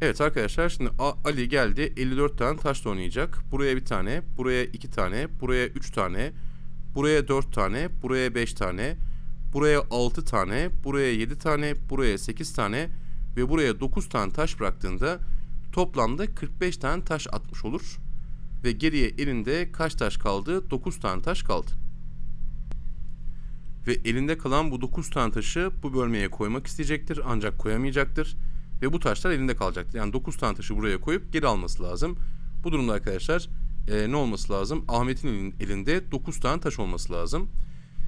Evet arkadaşlar şimdi Ali geldi 54 tane taşla oynayacak. Buraya bir tane, buraya iki tane, buraya üç tane, buraya dört tane, buraya beş tane, buraya altı tane, buraya yedi tane, buraya sekiz tane ve buraya dokuz tane taş bıraktığında toplamda 45 tane taş atmış olur. Ve geriye elinde kaç taş kaldı? 9 tane taş kaldı. Ve elinde kalan bu 9 tane taşı bu bölmeye koymak isteyecektir ancak koyamayacaktır. Ve bu taşlar elinde kalacaktır. Yani 9 tane taşı buraya koyup geri alması lazım. Bu durumda arkadaşlar e, ne olması lazım? Ahmet'in elin- elinde 9 tane taş olması lazım.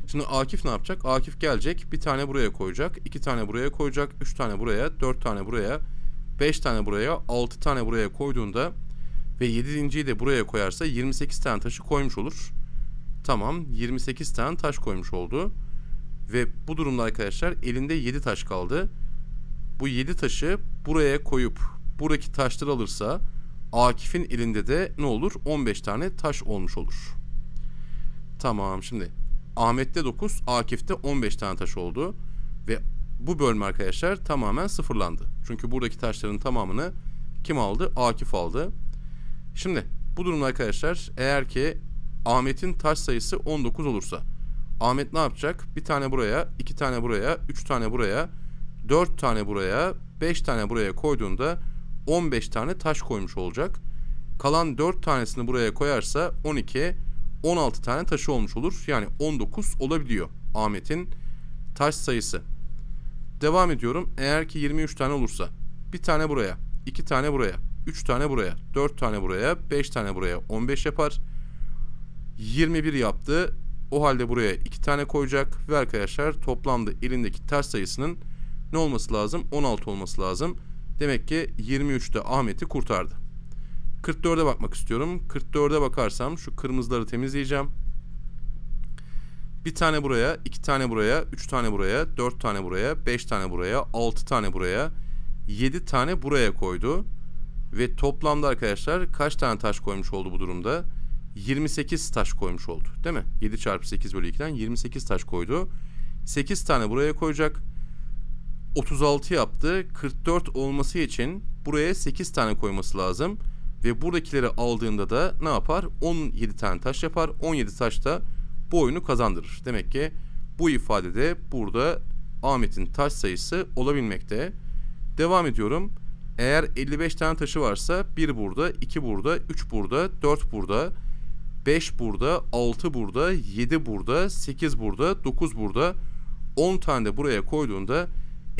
Şimdi Akif ne yapacak? Akif gelecek bir tane buraya koyacak, iki tane buraya koyacak, üç tane buraya, dört tane buraya, beş tane buraya, altı tane buraya koyduğunda ve yedinciyi de buraya koyarsa 28 tane taşı koymuş olur. Tamam 28 tane taş koymuş oldu. Ve bu durumda arkadaşlar elinde 7 taş kaldı. Bu 7 taşı buraya koyup buradaki taşları alırsa Akif'in elinde de ne olur? 15 tane taş olmuş olur. Tamam şimdi Ahmet'te 9, Akif'te 15 tane taş oldu. Ve bu bölme arkadaşlar tamamen sıfırlandı. Çünkü buradaki taşların tamamını kim aldı? Akif aldı. Şimdi bu durumda arkadaşlar eğer ki Ahmet'in taş sayısı 19 olursa Ahmet ne yapacak? Bir tane buraya, iki tane buraya, üç tane buraya, dört tane buraya, beş tane buraya koyduğunda 15 tane taş koymuş olacak. Kalan 4 tanesini buraya koyarsa 12, 16 tane taşı olmuş olur. Yani 19 olabiliyor Ahmet'in taş sayısı. Devam ediyorum. Eğer ki 23 tane olursa bir tane buraya, iki tane buraya, üç tane buraya, dört tane buraya, beş tane buraya 15 yapar. 21 yaptı. O halde buraya iki tane koyacak ve arkadaşlar toplamda elindeki taş sayısının ne olması lazım? 16 olması lazım. Demek ki 23'te Ahmet'i kurtardı. 44'e bakmak istiyorum. 44'e bakarsam şu kırmızıları temizleyeceğim. Bir tane buraya, iki tane buraya, üç tane buraya, dört tane buraya, beş tane buraya, altı tane buraya, yedi tane buraya koydu. Ve toplamda arkadaşlar kaç tane taş koymuş oldu bu durumda? 28 taş koymuş oldu. Değil mi? 7 çarpı 8 bölü 2'den 28 taş koydu. 8 tane buraya koyacak. 36 yaptı. 44 olması için buraya 8 tane koyması lazım. Ve buradakileri aldığında da ne yapar? 17 tane taş yapar. 17 taş da bu oyunu kazandırır. Demek ki bu ifadede burada Ahmet'in taş sayısı olabilmekte. Devam ediyorum. Eğer 55 tane taşı varsa 1 burada, 2 burada, 3 burada, 4 burada, 5 burada, 6 burada, 7 burada, 8 burada, 9 burada, 10 tane de buraya koyduğunda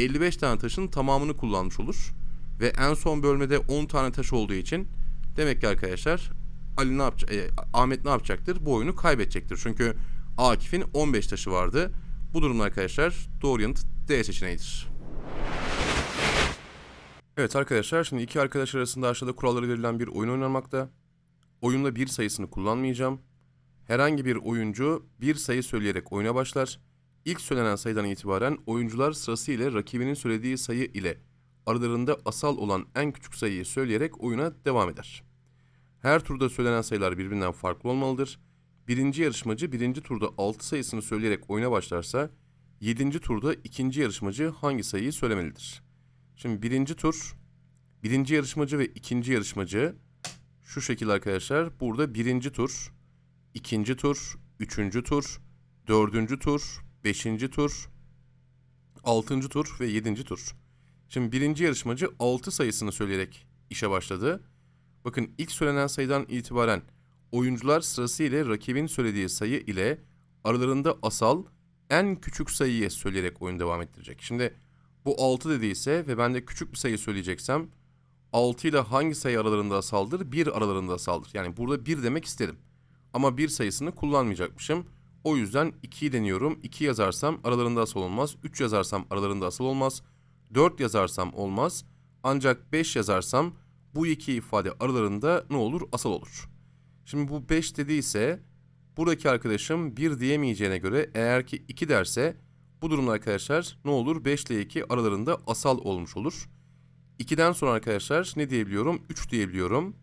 55 tane taşın tamamını kullanmış olur. Ve en son bölmede 10 tane taş olduğu için demek ki arkadaşlar Ali ne yapacak, e, Ahmet ne yapacaktır? Bu oyunu kaybedecektir. Çünkü Akif'in 15 taşı vardı. Bu durumda arkadaşlar doğru yanıt D seçeneğidir. Evet arkadaşlar şimdi iki arkadaş arasında aşağıda kuralları verilen bir oyun oynanmakta. Oyunda bir sayısını kullanmayacağım. Herhangi bir oyuncu bir sayı söyleyerek oyuna başlar. İlk söylenen sayıdan itibaren oyuncular sırasıyla rakibinin söylediği sayı ile aralarında asal olan en küçük sayıyı söyleyerek oyuna devam eder. Her turda söylenen sayılar birbirinden farklı olmalıdır. Birinci yarışmacı birinci turda 6 sayısını söyleyerek oyuna başlarsa, 7. turda ikinci yarışmacı hangi sayıyı söylemelidir? Şimdi birinci tur, birinci yarışmacı ve ikinci yarışmacı şu şekilde arkadaşlar. Burada birinci tur, ikinci tur, üçüncü tur, dördüncü tur, beşinci tur, altıncı tur ve yedinci tur. Şimdi birinci yarışmacı 6 sayısını söyleyerek işe başladı. Bakın ilk söylenen sayıdan itibaren oyuncular sırasıyla rakibin söylediği sayı ile aralarında asal en küçük sayıyı söyleyerek oyun devam ettirecek. Şimdi bu 6 dediyse ve ben de küçük bir sayı söyleyeceksem 6 ile hangi sayı aralarında asaldır? 1 aralarında asaldır. Yani burada 1 demek istedim. Ama 1 sayısını kullanmayacakmışım. O yüzden 2'yi deniyorum. 2 yazarsam aralarında asal olmaz. 3 yazarsam aralarında asal olmaz. 4 yazarsam olmaz. Ancak 5 yazarsam bu iki ifade aralarında ne olur? Asal olur. Şimdi bu 5 dediyse buradaki arkadaşım 1 diyemeyeceğine göre eğer ki 2 derse bu durumda arkadaşlar ne olur? 5 ile 2 aralarında asal olmuş olur. 2'den sonra arkadaşlar ne diyebiliyorum? 3 diyebiliyorum.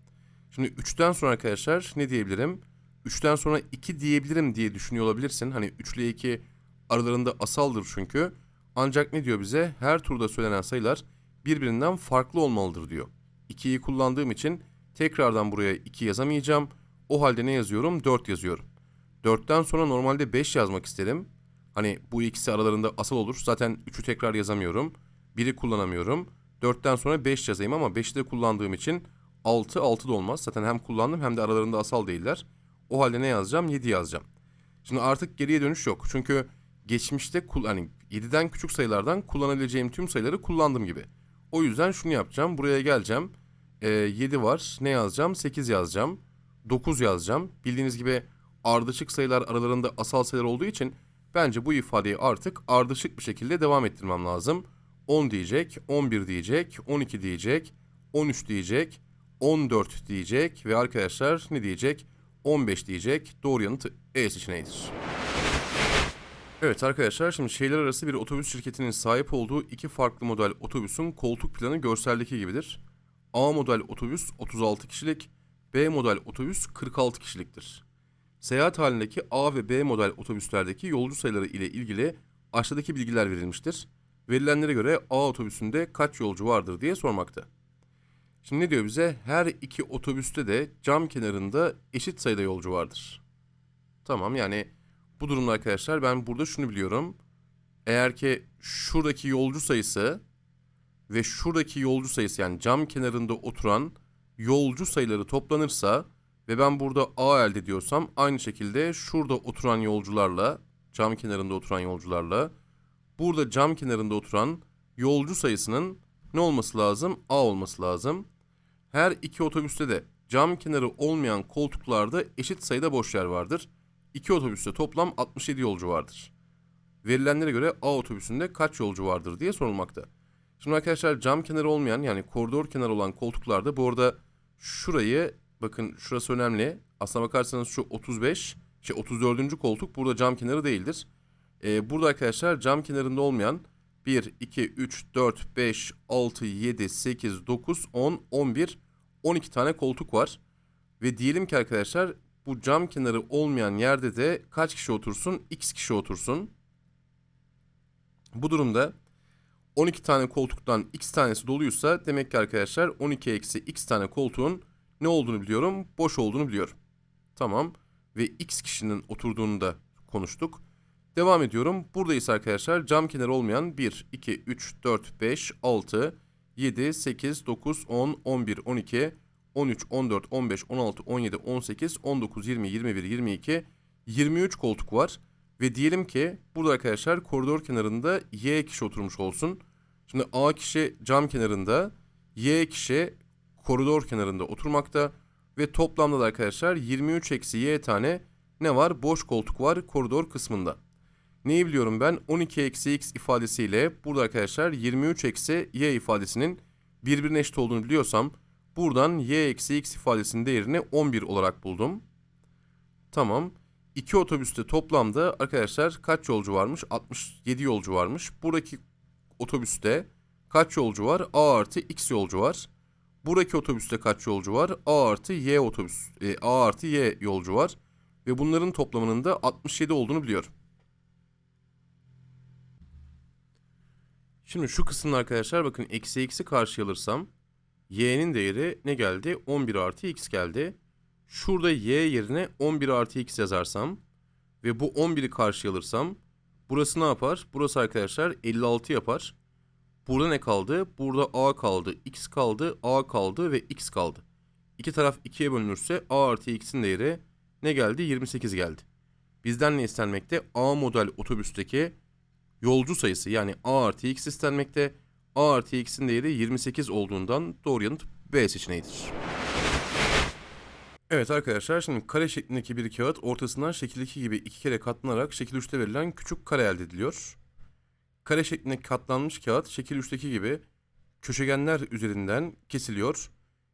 Şimdi 3'ten sonra arkadaşlar ne diyebilirim? 3'ten sonra 2 diyebilirim diye düşünüyor olabilirsin. Hani 3 ile 2 aralarında asaldır çünkü. Ancak ne diyor bize? Her turda söylenen sayılar birbirinden farklı olmalıdır diyor. 2'yi kullandığım için tekrardan buraya 2 yazamayacağım. O halde ne yazıyorum? 4 yazıyorum. 4'ten sonra normalde 5 yazmak istedim. Hani bu ikisi aralarında asal olur. Zaten 3'ü tekrar yazamıyorum. 1'i kullanamıyorum. 4'ten sonra 5 yazayım ama 5'i de kullandığım için 6, 6 da olmaz. Zaten hem kullandım hem de aralarında asal değiller. O halde ne yazacağım? 7 yazacağım. Şimdi artık geriye dönüş yok. Çünkü geçmişte hani 7'den küçük sayılardan kullanabileceğim tüm sayıları kullandım gibi. O yüzden şunu yapacağım. Buraya geleceğim. Ee, 7 var. Ne yazacağım? 8 yazacağım. 9 yazacağım. Bildiğiniz gibi ardışık sayılar aralarında asal sayılar olduğu için bence bu ifadeyi artık ardışık bir şekilde devam ettirmem lazım. 10 diyecek, 11 diyecek, 12 diyecek, 13 diyecek, 14 diyecek ve arkadaşlar ne diyecek? 15 diyecek. Doğru yanıt E seçeneğidir. Evet arkadaşlar şimdi şehirler arası bir otobüs şirketinin sahip olduğu iki farklı model otobüsün koltuk planı görseldeki gibidir. A model otobüs 36 kişilik, B model otobüs 46 kişiliktir. Seyahat halindeki A ve B model otobüslerdeki yolcu sayıları ile ilgili aşağıdaki bilgiler verilmiştir. Verilenlere göre A otobüsünde kaç yolcu vardır diye sormakta. Şimdi ne diyor bize? Her iki otobüste de cam kenarında eşit sayıda yolcu vardır. Tamam yani bu durumda arkadaşlar ben burada şunu biliyorum. Eğer ki şuradaki yolcu sayısı ve şuradaki yolcu sayısı yani cam kenarında oturan yolcu sayıları toplanırsa ve ben burada A elde ediyorsam aynı şekilde şurada oturan yolcularla cam kenarında oturan yolcularla burada cam kenarında oturan yolcu sayısının ne olması lazım? A olması lazım. Her iki otobüste de cam kenarı olmayan koltuklarda eşit sayıda boş yer vardır. İki otobüste toplam 67 yolcu vardır. Verilenlere göre A otobüsünde kaç yolcu vardır diye sorulmakta. Şimdi arkadaşlar cam kenarı olmayan yani koridor kenarı olan koltuklarda bu arada şurayı bakın şurası önemli. Aslına bakarsanız şu 35 şey 34. koltuk burada cam kenarı değildir. Ee, burada arkadaşlar cam kenarında olmayan 1, 2, 3, 4, 5, 6, 7, 8, 9, 10, 11, 12 tane koltuk var. Ve diyelim ki arkadaşlar bu cam kenarı olmayan yerde de kaç kişi otursun? X kişi otursun. Bu durumda 12 tane koltuktan X tanesi doluysa demek ki arkadaşlar 12 eksi X tane koltuğun ne olduğunu biliyorum? Boş olduğunu biliyorum. Tamam. Ve X kişinin oturduğunu da konuştuk. Devam ediyorum. Buradayız arkadaşlar. Cam kenarı olmayan 1, 2, 3, 4, 5, 6, 7, 8, 9, 10, 11, 12, 13, 14, 15, 16, 17, 18, 19, 20, 21, 22, 23 koltuk var. Ve diyelim ki burada arkadaşlar koridor kenarında Y kişi oturmuş olsun. Şimdi A kişi cam kenarında, Y kişi koridor kenarında oturmakta. Ve toplamda da arkadaşlar 23 eksi Y tane ne var? Boş koltuk var koridor kısmında. Neyi biliyorum ben? 12 eksi X ifadesiyle burada arkadaşlar 23 eksi Y ifadesinin birbirine eşit olduğunu biliyorsam buradan Y eksi X ifadesinin değerini 11 olarak buldum. Tamam. İki otobüste toplamda arkadaşlar kaç yolcu varmış? 67 yolcu varmış. Buradaki otobüste kaç yolcu var? A artı X yolcu var. Buradaki otobüste kaç yolcu var? A artı Y otobüs. E, A artı Y yolcu var. Ve bunların toplamının da 67 olduğunu biliyorum. Şimdi şu kısımda arkadaşlar bakın eksi eksi karşıya alırsam y'nin değeri ne geldi? 11 artı x geldi. Şurada y yerine 11 artı x yazarsam ve bu 11'i karşıya alırsam burası ne yapar? Burası arkadaşlar 56 yapar. Burada ne kaldı? Burada a kaldı, x kaldı, a kaldı ve x kaldı. İki taraf ikiye bölünürse a artı x'in değeri ne geldi? 28 geldi. Bizden ne istenmekte? A model otobüsteki yolcu sayısı yani A artı X istenmekte. A artı X'in değeri 28 olduğundan doğru yanıt B seçeneğidir. Evet arkadaşlar şimdi kare şeklindeki bir kağıt ortasından şekildeki gibi iki kere katlanarak şekil 3'te verilen küçük kare elde ediliyor. Kare şeklindeki katlanmış kağıt şekil 3'teki gibi köşegenler üzerinden kesiliyor.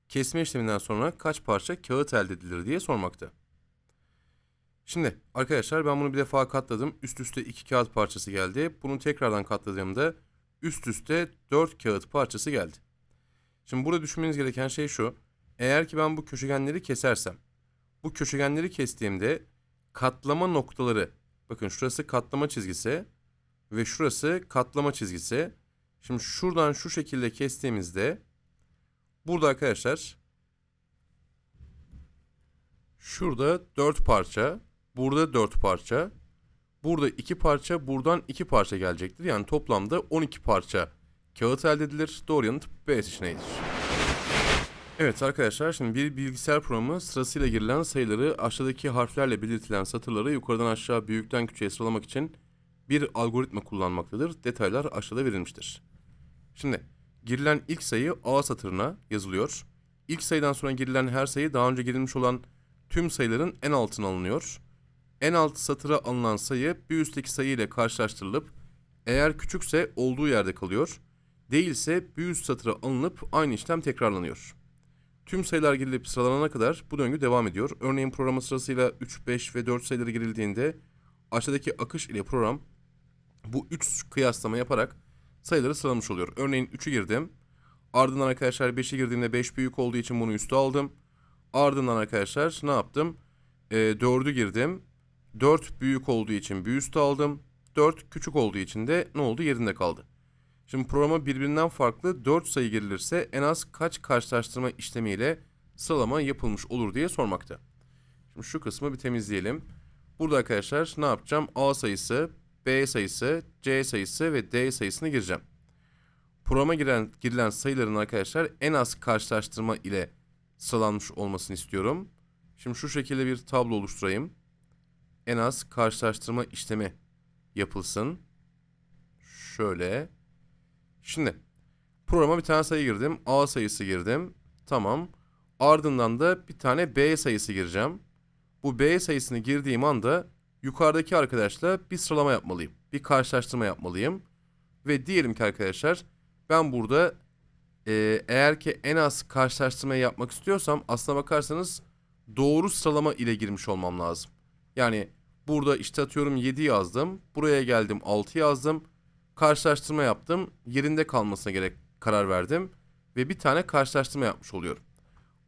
Kesme işleminden sonra kaç parça kağıt elde edilir diye sormakta. Şimdi arkadaşlar ben bunu bir defa katladım. Üst üste iki kağıt parçası geldi. Bunu tekrardan katladığımda üst üste dört kağıt parçası geldi. Şimdi burada düşünmeniz gereken şey şu. Eğer ki ben bu köşegenleri kesersem, bu köşegenleri kestiğimde katlama noktaları, bakın şurası katlama çizgisi ve şurası katlama çizgisi. Şimdi şuradan şu şekilde kestiğimizde Burada arkadaşlar şurada 4 parça, burada 4 parça, burada 2 parça, buradan 2 parça gelecektir. Yani toplamda 12 parça kağıt elde edilir. Doğru yanıt B seçeneğidir. Evet arkadaşlar şimdi bir bilgisayar programı sırasıyla girilen sayıları aşağıdaki harflerle belirtilen satırları yukarıdan aşağı büyükten küçüğe sıralamak için bir algoritma kullanmaktadır. Detaylar aşağıda verilmiştir. Şimdi girilen ilk sayı A satırına yazılıyor. İlk sayıdan sonra girilen her sayı daha önce girilmiş olan tüm sayıların en altına alınıyor. En alt satıra alınan sayı bir üstteki sayı ile karşılaştırılıp eğer küçükse olduğu yerde kalıyor. Değilse bir üst satıra alınıp aynı işlem tekrarlanıyor. Tüm sayılar girilip sıralanana kadar bu döngü devam ediyor. Örneğin programa sırasıyla 3, 5 ve 4 sayıları girildiğinde aşağıdaki akış ile program bu 3 kıyaslama yaparak sayıları sıralamış oluyor. Örneğin 3'ü girdim. Ardından arkadaşlar 5'i girdiğimde 5 büyük olduğu için bunu üste aldım. Ardından arkadaşlar ne yaptım? E, 4'ü girdim. 4 büyük olduğu için bir üste aldım. 4 küçük olduğu için de ne oldu? Yerinde kaldı. Şimdi programa birbirinden farklı 4 sayı girilirse en az kaç karşılaştırma işlemiyle sıralama yapılmış olur diye sormakta. Şimdi şu kısmı bir temizleyelim. Burada arkadaşlar ne yapacağım? A sayısı, B sayısı, C sayısı ve D sayısını gireceğim. Programa giren, girilen sayıların arkadaşlar en az karşılaştırma ile sıralanmış olmasını istiyorum. Şimdi şu şekilde bir tablo oluşturayım. En az karşılaştırma işlemi yapılsın. Şöyle. Şimdi programa bir tane sayı girdim. A sayısı girdim. Tamam. Ardından da bir tane B sayısı gireceğim. Bu B sayısını girdiğim anda yukarıdaki arkadaşla bir sıralama yapmalıyım. Bir karşılaştırma yapmalıyım. Ve diyelim ki arkadaşlar ben burada e, eğer ki en az karşılaştırmayı yapmak istiyorsam aslına bakarsanız doğru sıralama ile girmiş olmam lazım. Yani burada işte atıyorum 7 yazdım. Buraya geldim 6 yazdım. Karşılaştırma yaptım. Yerinde kalmasına gerek karar verdim. Ve bir tane karşılaştırma yapmış oluyorum.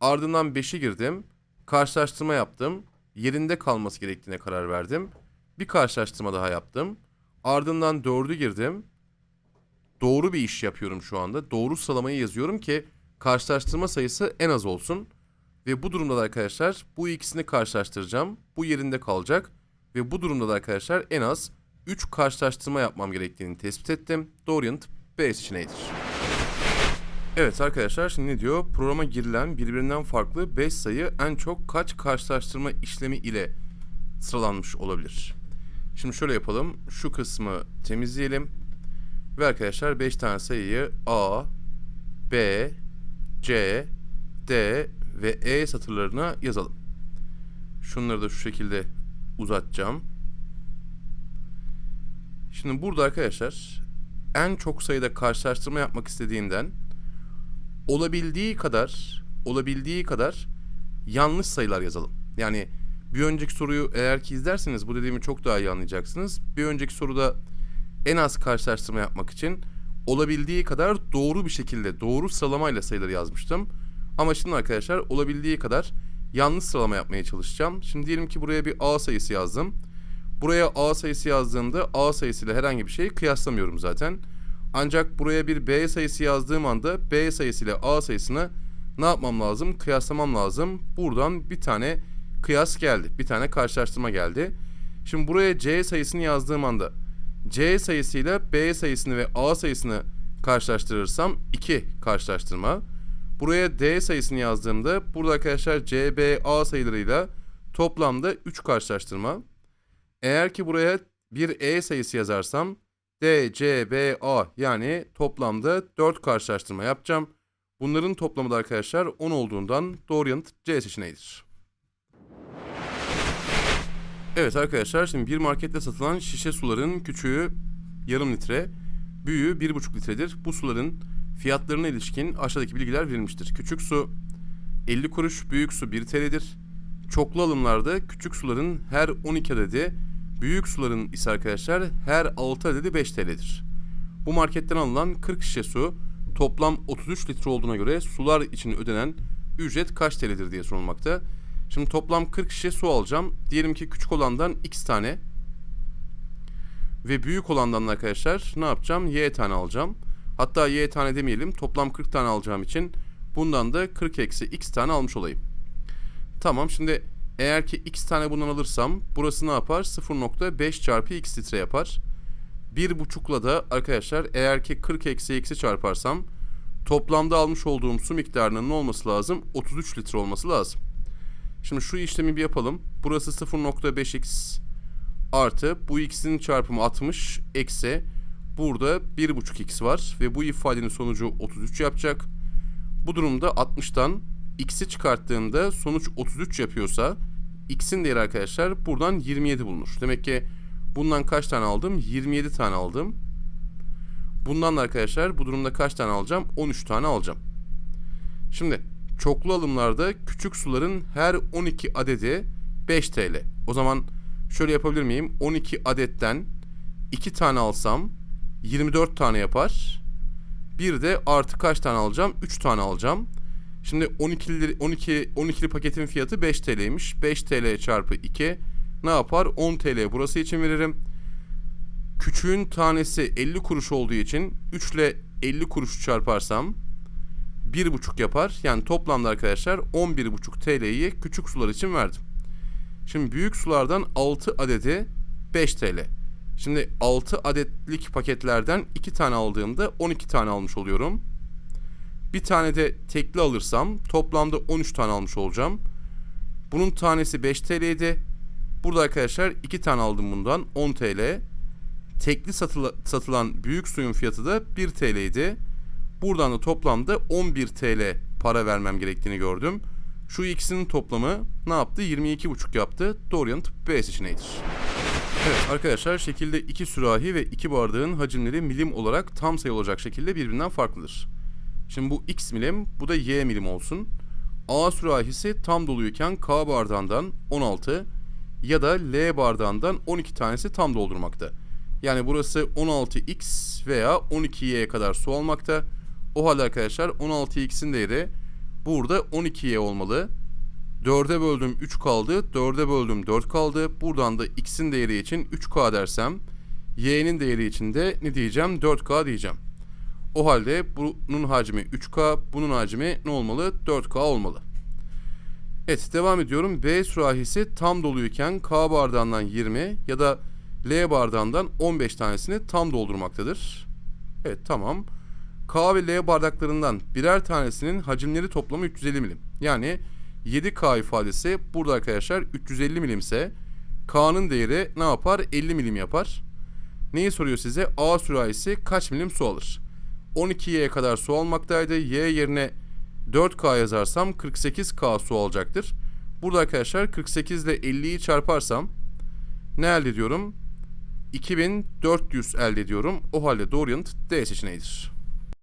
Ardından 5'i girdim. Karşılaştırma yaptım. Yerinde kalması gerektiğine karar verdim. Bir karşılaştırma daha yaptım. Ardından 4'ü girdim. Doğru bir iş yapıyorum şu anda. Doğru sıralamayı yazıyorum ki karşılaştırma sayısı en az olsun. Ve bu durumda da arkadaşlar bu ikisini karşılaştıracağım. Bu yerinde kalacak. Ve bu durumda da arkadaşlar en az 3 karşılaştırma yapmam gerektiğini tespit ettim. Doğru yanıt B seçeneğidir. Evet arkadaşlar şimdi ne diyor? Programa girilen birbirinden farklı 5 sayı en çok kaç karşılaştırma işlemi ile sıralanmış olabilir? Şimdi şöyle yapalım. Şu kısmı temizleyelim. Ve arkadaşlar 5 tane sayıyı A, B, C, D ve E satırlarına yazalım. Şunları da şu şekilde uzatacağım. Şimdi burada arkadaşlar en çok sayıda karşılaştırma yapmak istediğinden olabildiği kadar olabildiği kadar yanlış sayılar yazalım. Yani bir önceki soruyu eğer ki izlerseniz bu dediğimi çok daha iyi anlayacaksınız. Bir önceki soruda en az karşılaştırma yapmak için olabildiği kadar doğru bir şekilde doğru sıralamayla sayıları yazmıştım. Ama şimdi arkadaşlar olabildiği kadar yanlış sıralama yapmaya çalışacağım. Şimdi diyelim ki buraya bir A sayısı yazdım. Buraya A sayısı yazdığımda A sayısıyla herhangi bir şeyi kıyaslamıyorum zaten. Ancak buraya bir B sayısı yazdığım anda B sayısıyla A sayısını ne yapmam lazım? Kıyaslamam lazım. Buradan bir tane kıyas geldi. Bir tane karşılaştırma geldi. Şimdi buraya C sayısını yazdığım anda C sayısıyla B sayısını ve A sayısını karşılaştırırsam 2 karşılaştırma. Buraya D sayısını yazdığımda burada arkadaşlar C, B, A sayılarıyla toplamda 3 karşılaştırma. Eğer ki buraya bir E sayısı yazarsam D, A yani toplamda 4 karşılaştırma yapacağım. Bunların toplamı da arkadaşlar 10 olduğundan doğru yanıt C seçeneğidir. Evet arkadaşlar şimdi bir markette satılan şişe suların küçüğü yarım litre, büyüğü 1,5 litredir. Bu suların fiyatlarına ilişkin aşağıdaki bilgiler verilmiştir. Küçük su 50 kuruş, büyük su 1 TL'dir. Çoklu alımlarda küçük suların her 12 adedi, büyük suların ise arkadaşlar her 6 adedi 5 TL'dir. Bu marketten alınan 40 şişe su toplam 33 litre olduğuna göre sular için ödenen ücret kaç TL'dir diye sorulmakta. Şimdi toplam 40 şişe su alacağım. Diyelim ki küçük olandan x tane ve büyük olandan arkadaşlar ne yapacağım? Y tane alacağım. Hatta y tane demeyelim. Toplam 40 tane alacağım için Bundan da 40 eksi x tane almış olayım. Tamam şimdi eğer ki x tane bundan alırsam burası ne yapar? 0.5 çarpı x litre yapar. 1.5'la da arkadaşlar eğer ki 40 eksi x'i çarparsam toplamda almış olduğum su miktarının ne olması lazım? 33 litre olması lazım. Şimdi şu işlemi bir yapalım. Burası 0.5x artı bu x'in çarpımı 60 eksi burada 1.5x var ve bu ifadenin sonucu 33 yapacak. Bu durumda 60'tan x'i çıkarttığımda sonuç 33 yapıyorsa x'in değeri arkadaşlar buradan 27 bulunur. Demek ki bundan kaç tane aldım? 27 tane aldım. Bundan da arkadaşlar bu durumda kaç tane alacağım? 13 tane alacağım. Şimdi çoklu alımlarda küçük suların her 12 adedi 5 TL. O zaman şöyle yapabilir miyim? 12 adetten 2 tane alsam 24 tane yapar. Bir de artı kaç tane alacağım? 3 tane alacağım. Şimdi 12'li 12 12'li paketin fiyatı 5 TL'ymiş. 5 TL çarpı 2 ne yapar? 10 TL burası için veririm. Küçüğün tanesi 50 kuruş olduğu için 3 ile 50 kuruş çarparsam 1,5 yapar. Yani toplamda arkadaşlar 11,5 TL'yi küçük sular için verdim. Şimdi büyük sulardan 6 adedi 5 TL. Şimdi 6 adetlik paketlerden 2 tane aldığımda 12 tane almış oluyorum. Bir tane de tekli alırsam toplamda 13 tane almış olacağım. Bunun tanesi 5 TL'ydi. Burada arkadaşlar 2 tane aldım bundan 10 TL. Tekli satıla, satılan büyük suyun fiyatı da 1 TL'ydi. Buradan da toplamda 11 TL para vermem gerektiğini gördüm. Şu ikisinin toplamı ne yaptı? 22,5 yaptı. Doğru yanıt B seçeneğidir. Evet arkadaşlar şekilde iki sürahi ve iki bardağın hacimleri milim olarak tam sayı olacak şekilde birbirinden farklıdır. Şimdi bu x milim, bu da y milim olsun. A sürahisi tam doluyken K bardağından 16 ya da L bardağından 12 tanesi tam doldurmakta. Yani burası 16x veya 12y'ye kadar su almakta. O halde arkadaşlar 16x'in değeri burada 12y olmalı. 4'e böldüm 3 kaldı. 4'e böldüm 4 kaldı. Buradan da x'in değeri için 3k dersem y'nin değeri için de ne diyeceğim? 4k diyeceğim. O halde bunun hacmi 3k, bunun hacmi ne olmalı? 4k olmalı. Evet devam ediyorum. B sürahisi tam doluyken K bardağından 20 ya da L bardağından 15 tanesini tam doldurmaktadır. Evet tamam. K ve L bardaklarından birer tanesinin hacimleri toplamı 350 milim. Yani 7K ifadesi burada arkadaşlar 350 milimse K'nın değeri ne yapar? 50 milim yapar. Neyi soruyor size? A sürahisi kaç milim su alır? 12Y'ye kadar su almaktaydı. Y yerine 4K yazarsam 48K su alacaktır. Burada arkadaşlar 48 ile 50'yi çarparsam ne elde ediyorum? 2400 elde ediyorum. O halde doğru yanıt D seçeneğidir.